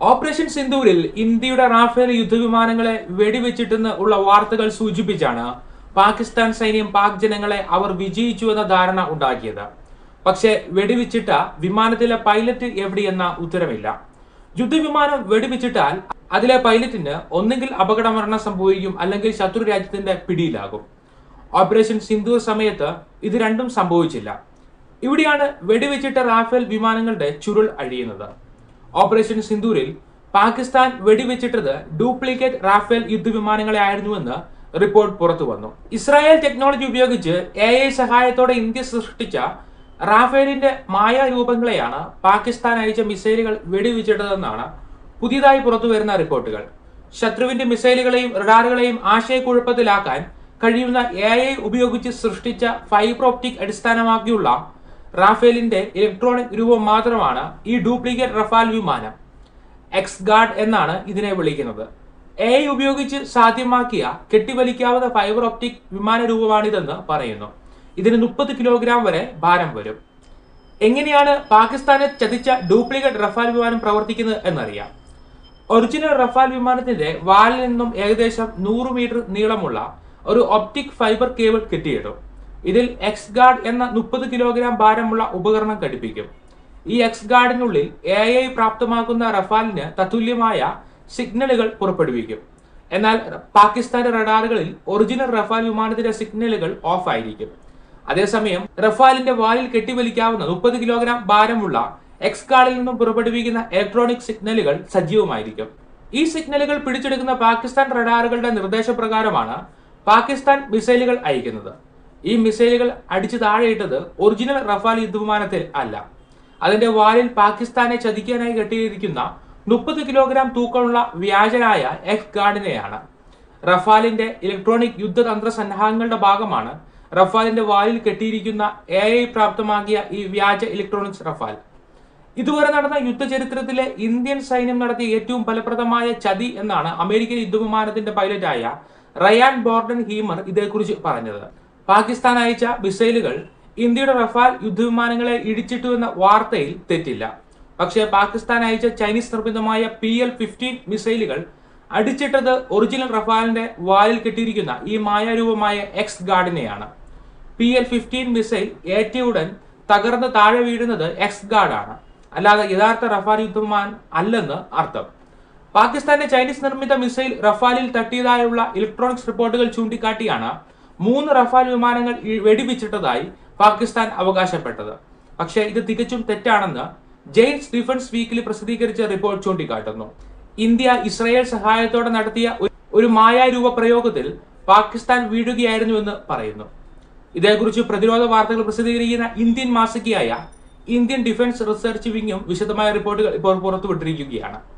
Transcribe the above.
Operation സിന്ദൂരിൽ ഇന്ത്യയുടെ Rafale യുദ്ധവിമാനങ്ങളെ വെടിവെച്ചിട്ടെന്ന് ഉള്ള വാർത്തകൾ സൂചിപ്പിച്ചാണ് പാകിസ്ഥാൻ സൈന്യം പാക് ജനങ്ങളെ അവർ വിജയിച്ചു എന്ന ധാരണ ഉണ്ടാക്കിയത്. പക്ഷേ വെടിവെച്ചിട്ട വിമാനത്തിലെ പൈലറ്റ് എവിടെയെന്ന ഉത്തരമില്ല. യുദ്ധവിമാനം വെടിവെച്ചിട്ടാൽ അതിലെ പൈലറ്റിന് ഒന്നെങ്കിൽ അപകടമരണം സംഭവിക്കും അല്ലെങ്കിൽ ശത്രു രാജ്യത്തിന്റെ പിടിയിലാകും. ഓപ്പറേഷൻ സിന്ധൂർ സമയത്ത് ഇത് രണ്ടും സംഭവിച്ചില്ല. ഇവിടെയാണ് വെടിവെച്ചിട്ട റാഫേൽ വിമാനങ്ങളുടെ ചുരുൾ അഴിയുന്നത്. ഓപ്പറേഷൻ സിന്ദൂരിൽ പാകിസ്ഥാൻ വെടിവെച്ചിട്ടത് ഡ്യൂപ്ലിക്കേറ്റ് റാഫേൽ യുദ്ധവിമാനങ്ങളെ ആയിരുന്നുവെന്ന് റിപ്പോർട്ട് പുറത്തു വന്നു ഇസ്രായേൽ ടെക്നോളജി ഉപയോഗിച്ച് എ ഐ സഹായത്തോടെ ഇന്ത്യ സൃഷ്ടിച്ച റാഫേലിന്റെ മായ രൂപങ്ങളെയാണ് പാകിസ്ഥാൻ അയച്ച മിസൈലുകൾ വെടിവെച്ചിട്ടതെന്നാണ് പുതിയതായി പുറത്തു വരുന്ന റിപ്പോർട്ടുകൾ. ശത്രുവിന്റെ മിസൈലുകളെയും റഡാറുകളെയും ആശയക്കുഴപ്പത്തിലാക്കാൻ കഴിയുന്ന എ ഐ ഉപയോഗിച്ച് സൃഷ്ടിച്ച ഫൈബർ ഓപ്റ്റിക് അടിസ്ഥാനമാക്കിയുള്ള റാഫേലിന്റെ ഇലക്ട്രോണിക് രൂപം മാത്രമാണ് ഈ ഡ്യൂപ്ലിക്കേറ്റ് റഫാൽ വിമാനം. എക്സ് ഗാർഡ് എന്നാണ് ഇതിനെ വിളിക്കുന്നത്. എ ഉപയോഗിച്ച് സാധ്യമാക്കിയ കെട്ടിവലിക്കാവുന്ന ഫൈബർ ഓപ്റ്റിക് വിമാന രൂപമാണിതെന്ന് പറയുന്നു. ഇതിന് മുപ്പത് കിലോഗ്രാം വരെ ഭാരം വരും. എങ്ങനെയാണ് പാകിസ്ഥാനെ ചതിച്ച ഡ്യൂപ്ലിക്കേറ്റ് റഫാൽ വിമാനം പ്രവർത്തിക്കുന്നത് എന്നറിയാം. ഒറിജിനൽ റഫാൽ വിമാനത്തിന്റെ വാലിൽ നിന്നും ഏകദേശം നൂറ് മീറ്റർ നീളമുള്ള ഒരു ഒപ്റ്റിക് ഫൈബർ കേബിൾ കെട്ടിയിടും. ഇതിൽ എക്സ് ഗാർഡ് എന്ന മുപ്പത് കിലോഗ്രാം ഭാരമുള്ള ഉപകരണം ഘടിപ്പിക്കും. ഈ എക്സ് ഗാർഡിനുള്ളിൽ എ ഐ പ്രാപ്തമാക്കുന്ന റഫാലിന് തത്തുല്യമായ സിഗ്നലുകൾ പുറപ്പെടുവിക്കും. എന്നാൽ പാകിസ്ഥാന്റെ റഡാറുകളിൽ ഒറിജിനൽ റഫാൽ വിമാനത്തിന്റെ സിഗ്നലുകൾ ഓഫ് ആയിരിക്കും. അതേസമയം റഫാലിന്റെ വാലിൽ കെട്ടിവലിക്കാവുന്ന മുപ്പത് കിലോഗ്രാം ഭാരമുള്ള എക്സ് കാർഡിൽ നിന്നും പുറപ്പെടുവിക്കുന്ന ഇലക്ട്രോണിക് സിഗ്നലുകൾ സജീവമായിരിക്കും. ഈ സിഗ്നലുകൾ പിടിച്ചെടുക്കുന്ന പാകിസ്ഥാൻ റഡാറുകളുടെ നിർദ്ദേശപ്രകാരമാണ് പാകിസ്ഥാൻ മിസൈലുകൾ അയക്കുന്നത്. ഈ മിസൈലുകൾ അടിച്ചു താഴെയിട്ടത് ഒറിജിനൽ റഫാൽ യുദ്ധവിമാനത്തിൽ അല്ല. അതിന്റെ വാലിൽ പാകിസ്ഥാനെ ചതിക്കാനായി കെട്ടിയിരിക്കുന്ന മുപ്പത് കിലോഗ്രാം തൂക്കമുള്ള വ്യാജനായ എഫ് ഗാർഡിനെയാണ്. റഫാലിന്റെ ഇലക്ട്രോണിക് യുദ്ധതന്ത്ര സന്നാഹങ്ങളുടെ ഭാഗമാണ് റഫാലിന്റെ വാലിൽ കെട്ടിയിരിക്കുന്ന എ ഐ പ്രാപ്തമാക്കിയ ഈ വ്യാജ ഇലക്ട്രോണിക്സ് റഫാൽ. ഇതുവരെ നടന്ന യുദ്ധചരിത്രത്തിലെ ഇന്ത്യൻ സൈന്യം നടത്തിയ ഏറ്റവും ഫലപ്രദമായ ചതി എന്നാണ് അമേരിക്കൻ യുദ്ധവിമാനത്തിന്റെ പൈലറ്റായ റയാൻ ബോർഡൻ ഹീമർ ഇതേക്കുറിച്ച് പറഞ്ഞത്. പാകിസ്ഥാൻ അയച്ച മിസൈലുകൾ ഇന്ത്യയുടെ റഫാൽ യുദ്ധവിമാനങ്ങളെ ഇടിച്ചിട്ടു എന്ന വാർത്തയിൽ തെറ്റില്ല. പക്ഷേ പാകിസ്ഥാൻ അയച്ച ചൈനീസ് നിർമ്മിതമായ പി എൽ ഫിഫ്റ്റീൻ മിസൈലുകൾ അടിച്ചിട്ടത് ഒറിജിനൽ റഫാലിന്റെ വാലിൽ കെട്ടിയിരിക്കുന്ന ഈ മായാരൂപമായ എക്സ് ഗാർഡിനെയാണ്. പി എൽ ഫിഫ്റ്റീൻ മിസൈൽ ഏറ്റയുടൻ തകർന്ന് താഴെ വീഴുന്നത് എക്സ് ഗാർഡാണ്. അല്ലാതെ യഥാർത്ഥ റഫാൽ യുദ്ധവിമാൻ അല്ലെന്ന് അർത്ഥം. പാകിസ്ഥാന്റെ ചൈനീസ് നിർമ്മിത മിസൈൽ റഫാലിൽ തട്ടിയതായുള്ള ഇലക്ട്രോണിക്സ് റിപ്പോർട്ടുകൾ ചൂണ്ടിക്കാട്ടിയാണ് മൂന്ന് റഫാൽ വിമാനങ്ങൾ വെടിവെച്ചിട്ടതായി പാകിസ്ഥാൻ അവകാശപ്പെട്ടത്. പക്ഷേ ഇത് തികച്ചും തെറ്റാണെന്ന് ജെയിൻസ് ഡിഫൻസ് വീക്കിൽ പ്രസിദ്ധീകരിച്ച റിപ്പോർട്ട് ചൂണ്ടിക്കാട്ടുന്നു. ഇന്ത്യ ഇസ്രായേൽ സഹായത്തോടെ നടത്തിയ ഒരു മായാരൂപ പ്രയോഗത്തിൽ പാകിസ്ഥാൻ വീഴുകയായിരുന്നുവെന്ന് പറയുന്നു. ഇതേക്കുറിച്ച് പ്രതിരോധ വാർത്തകൾ പ്രസിദ്ധീകരിക്കുന്ന ഇന്ത്യൻ മാസികയായ ഇന്ത്യൻ ഡിഫൻസ് റിസർച്ച് വിങ്ങും വിശദമായ റിപ്പോർട്ടുകൾ ഇപ്പോൾ പുറത്തുവിട്ടിരിക്കുകയാണ്.